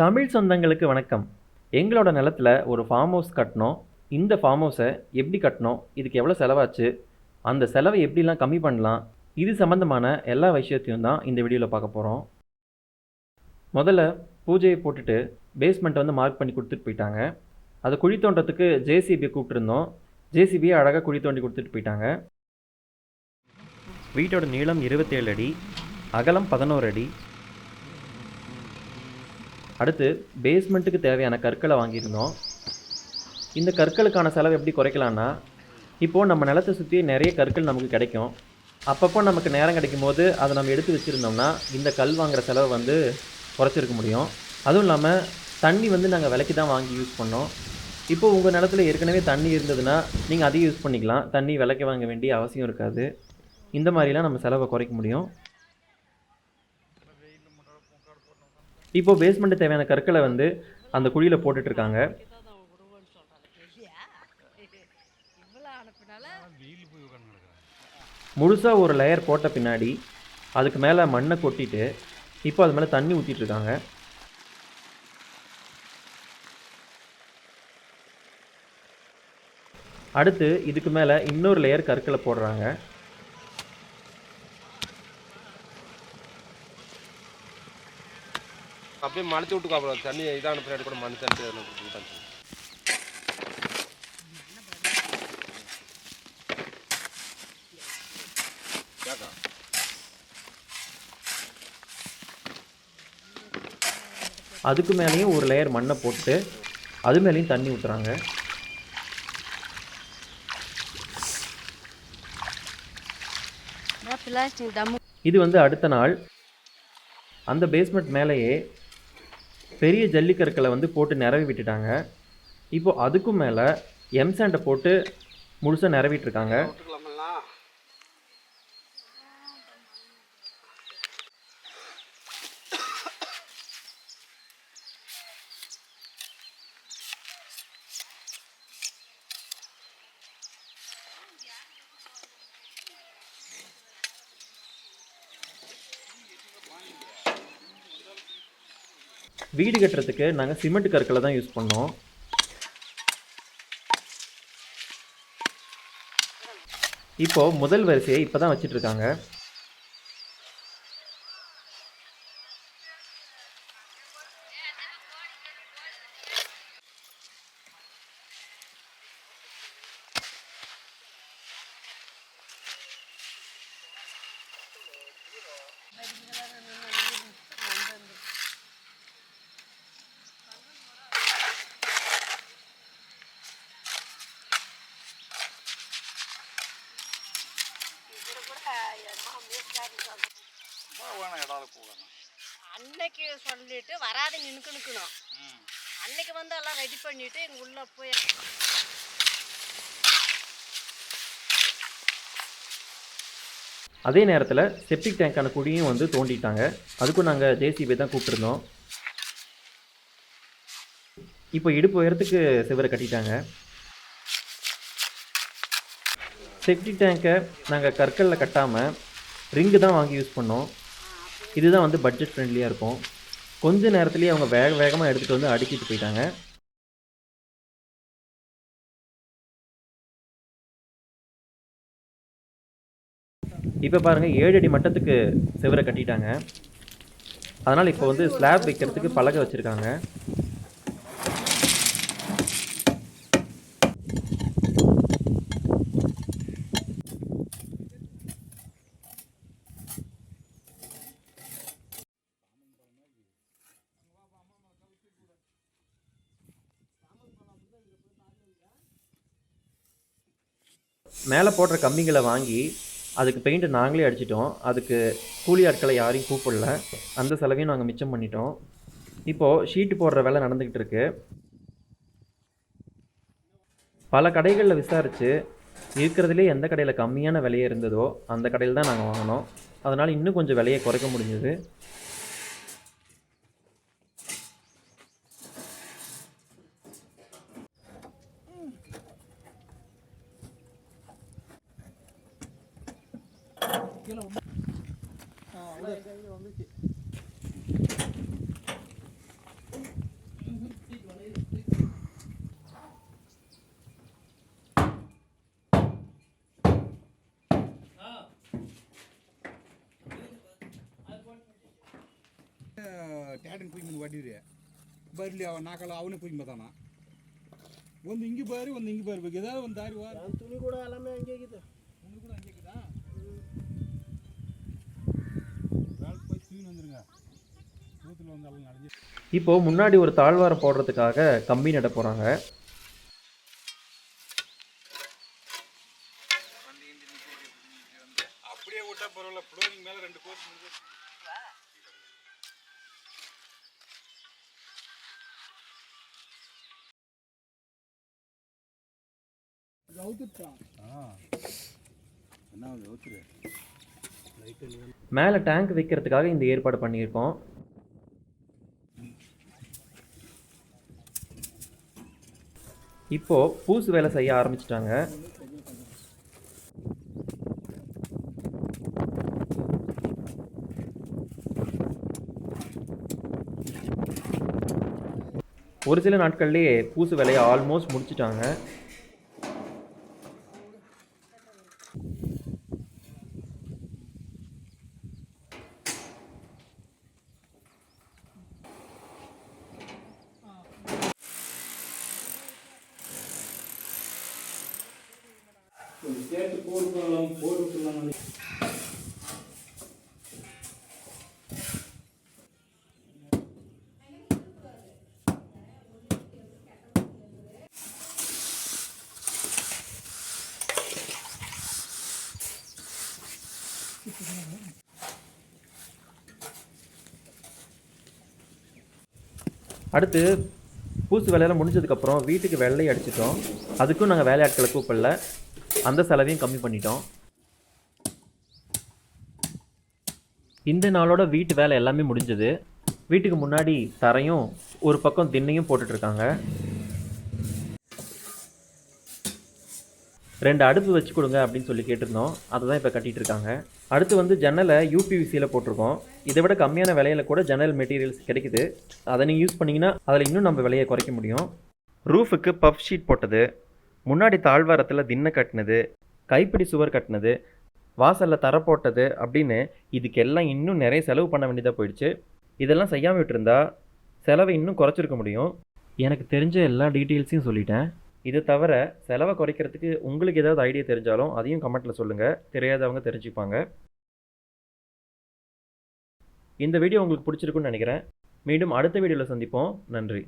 தமிழ் சொந்தங்களுக்கு வணக்கம். எங்களோட நிலத்துல ஒரு ஃபார்ம் ஹவுஸ் கட்டினோம் இந்த ஃபார்ம் ஹவுஸை எப்படி கட்டினோம் இதுக்கு எவ்வளோ செலவாச்சு? அந்த செலவை எப்படிலாம் கம்மி பண்ணலாம்? இது சம்மந்தமான எல்லா விஷயத்தையும் தான் இந்த வீடியோவில் பார்க்க போகிறோம் முதல்ல பூஜையை போட்டுட்டு பேஸ்மெண்ட்டை வந்து மார்க் பண்ணி கொடுத்துட்டு போயிட்டாங்க. அதை குழி தோண்டத்துக்கு ஜேசிபியை கூப்பிட்டுருந்தோம். ஜேசிபியை அழகாக குழி தோண்டி கொடுத்துட்டு போயிட்டாங்க. வீட்டோட நீளம் இருபத்தேழு அடி அகலம் பதினோரு அடி அடுத்து பேஸ்மெண்ட்டுக்கு தேவையான கற்களை வாங்கியிருந்தோம். இந்த கற்களுக்கான செலவு எப்படி குறைக்கலான்னா இப்போது நம்ம நிலத்தை சுற்றி நிறைய கற்கள் நமக்கு கிடைக்கும். அப்பப்போ நமக்கு நேரம் கிடைக்கும் போது அதை நம்ம எடுத்து வச்சுருந்தோம்னா இந்த கல் வாங்குகிற செலவை வந்து குறைச்சிருக்க முடியும். அதுவும் இல்லாமல் தண்ணி வந்து நாங்கள் விலைக்கு தான் வாங்கி யூஸ் பண்ணோம். இப்போது உங்கள் நிலத்துல ஏற்கனவே தண்ணி இருந்ததுன்னா நீங்கள் அதையும் யூஸ் பண்ணிக்கலாம். தண்ணி விலைக்கு வாங்க வேண்டிய அவசியம் இருக்காது. இந்த மாதிரிலாம் நம்ம செலவை குறைக்க முடியும். இப்போ பேஸ்மெண்ட் தேவையான கற்களை வந்து அந்த குழியில் போட்டுட்டு இருக்காங்க முழுசாக ஒரு லேயர் போட்ட பின்னாடி அதுக்கு மேலே மண்ணை கொட்டிட்டு இப்போ அது மேலே தண்ணி ஊற்றிட்டு இருக்காங்க அடுத்து இதுக்கு மேலே இன்னொரு லேயர் கற்களை போடுறாங்க. அப்படியே மலைச்சு விட்டுக்கோ அப்புறம் தண்ணி இதான பின்னாடி கூட மண் தண்ணி அதில் கொடுத்துக்கிட்டாங்க அதுக்கு மேலேயும் ஒரு லேயர் மண்ணை போட்டு அது மேலேயும் தண்ணி ஊற்றுறாங்க இது வந்து அடுத்த நாள். அந்த பேஸ்மெண்ட் மேலேயே பெரிய ஜல்லிக்கற்களை வந்து போட்டு நிரவி விட்டுட்டாங்க. இப்போ அதுக்கும் மேலே எம்சாண்டை போட்டு முழுசாக நிரவிட்டுருக்காங்க வீடு கட்டுறதுக்கு நாங்கள் சிமெண்ட் கற்களை தான் யூஸ் பண்ணோம். இப்போ முதல் வரிசையை இப்போ தான் வச்சுட்ருக்காங்க இருக்காங்க அன்னைக்கு சொல்லிட்டு வராது நின்னுக்கு நிற்கணும் அன்னைக்கு வந்து எல்லாம் ரெடி பண்ணிட்டு எங்கள் உள்ள போய் அதே நேரத்தில் செப்டிக் டேங்க்கான குழியும் வந்து தோண்டிட்டாங்க. அதுக்கும் நாங்கள் ஜேசிபி தான் கூப்பிட்டுருந்தோம். இப்போ இடுப்பு உயரத்துக்கு சிவரை கட்டிட்டாங்க. செப்டிக் டேங்கை நாங்கள் கற்களில் கட்டாமல் ரிங்கு தான் வாங்கி யூஸ் பண்ணோம். இதுதான் வந்து பட்ஜெட் ஃப்ரெண்ட்லியாக இருக்கும். கொஞ்ச நேரத்துலேயே அவங்க வேக வேகமாக எடுத்துகிட்டு வந்து அடுக்கிட்டு போயிட்டாங்க. இப்போ பாருங்கள் ஏழு அடி மட்டத்துக்கு செவரை கட்டிட்டாங்க. அதனால் இப்போ வந்து ஸ்லாப் வைக்கிறதுக்கு பலகை வச்சுருக்காங்க. மேலே போடுற கம்பிங்களை வாங்கி அதுக்கு பெயிண்ட்டு நாங்களே அடிச்சிட்டோம். அதுக்கு கூலி ஆட்களை யாரையும் கூப்பிடல. அந்த செலவையும் நாங்கள் மிச்சம் பண்ணிட்டோம். இப்போது ஷீட்டு போடுற வேலை நடந்துக்கிட்டு இருக்கு. பல கடைகளில் விசாரித்து இருக்கிறதுலே எந்த கடையில் கம்மியான விலையே இருந்ததோ அந்த கடையில் தான் நாங்கள் வாங்கினோம். அதனால் இன்னும் கொஞ்சம் விலையை குறைக்க முடிஞ்சது. கீழே வந்து வந்துச்சு டேட்டன் போய் வாட்டிடுறிய பரிலி அவன் நாக்கால அவனே போய் பார்த்தானா ಒಂದು ಹಿಂಗೆ ಬಾರಿ ಒಂದು ಹಿಂಗೆ ಬಾರಿ ಬೇಕಾದ್ರೆ ಒಂದು ದಾರಿ ವಾರ ತುಣಿ ಕೂಡ ಎಲ್ಲಮೇ ಹಂಗೆ ಆಗಿದೆ நூற்றில் வந்து எல்லாம் நடந்து இப்போது முன்னாடி ஒரு தாழ்வாரம் போடுறதுக்காக கம்பி நட போகிறாங்க அப்படியே விட்டா பரவாயில்ல. ஃப்ளோரிங் மேலே ரெண்டு கோர்ஸ் என்ன அவுத்துரு மேலே டேங்க் வைக்கிறதுக்காக இந்த ஏற்பாடு பண்ணியிருக்கோம். இப்போது பூசு வேலை செய்ய ஆரம்பிச்சிட்டாங்க. ஒரு சில நாட்கள்லேயே பூசு வேலையை ஆல்மோஸ்ட் முடிச்சிட்டாங்க. சேர்த்து போட்டுக்கலாம் போட்டுக்கலாம் அடுத்து பூசு வேலையெல்லாம் முடிஞ்சதுக்கப்புறம் வீட்டுக்கு வெள்ளை அடிச்சிட்டோம். அதுக்கும் நாங்கள் வேலையாட்களை கூப்பிடல. அந்த செலவையும் கம்மி பண்ணிட்டோம். இந்த நாளோட வீட்டு வேலை எல்லாமே முடிஞ்சது. வீட்டுக்கு முன்னாடி தரையும் ஒரு பக்கம் திண்ணையும் போட்டுட்ருக்காங்க. ரெண்டு அடுப்பு வச்சு கொடுங்க அப்படின்னு சொல்லி கேட்டிருந்தோம். அதை தான் இப்போ கட்டிகிட்டு இருக்காங்க அடுத்து வந்து ஜன்னலை யூபிவிசியில் போட்டிருக்கோம். இதை விட கம்மியான விலையில் கூட ஜன்னல் மெட்டீரியல்ஸ் கிடைக்குது. அதை நீங்கள் யூஸ் பண்ணிங்கன்னா அதில் இன்னும் நம்ம விலையை குறைக்க முடியும். ரூஃபுக்கு பஃப் ஷீட் போட்டது. முன்னாடி தாழ்வாரத்தில் திண்ணை கட்டினது கைப்பிடி சுவர் கட்டினது வாசலில் தர போட்டது அப்படின்னு இதுக்கெல்லாம் இன்னும் நிறைய செலவு பண்ண வேண்டியதாக போயிடுச்சு. இதெல்லாம் செய்யாமல் விட்டுருந்தா செலவை இன்னும் குறைச்சிருக்க முடியும். எனக்கு தெரிஞ்ச எல்லா டீட்டெயில்ஸையும் சொல்லிட்டேன். இது தவிர செலவை குறைக்கிறதுக்கு உங்களுக்கு ஏதாவது ஐடியா தெரிஞ்சாலும் அதையும் கமெண்ட்டில் சொல்லுங்கள் தெரியாதவங்க தெரிஞ்சுப்பாங்க. இந்த வீடியோ உங்களுக்கு பிடிச்சிருக்குன்னு நினைக்கிறேன். மீண்டும் அடுத்த வீடியோவில் சந்திப்போம். நன்றி.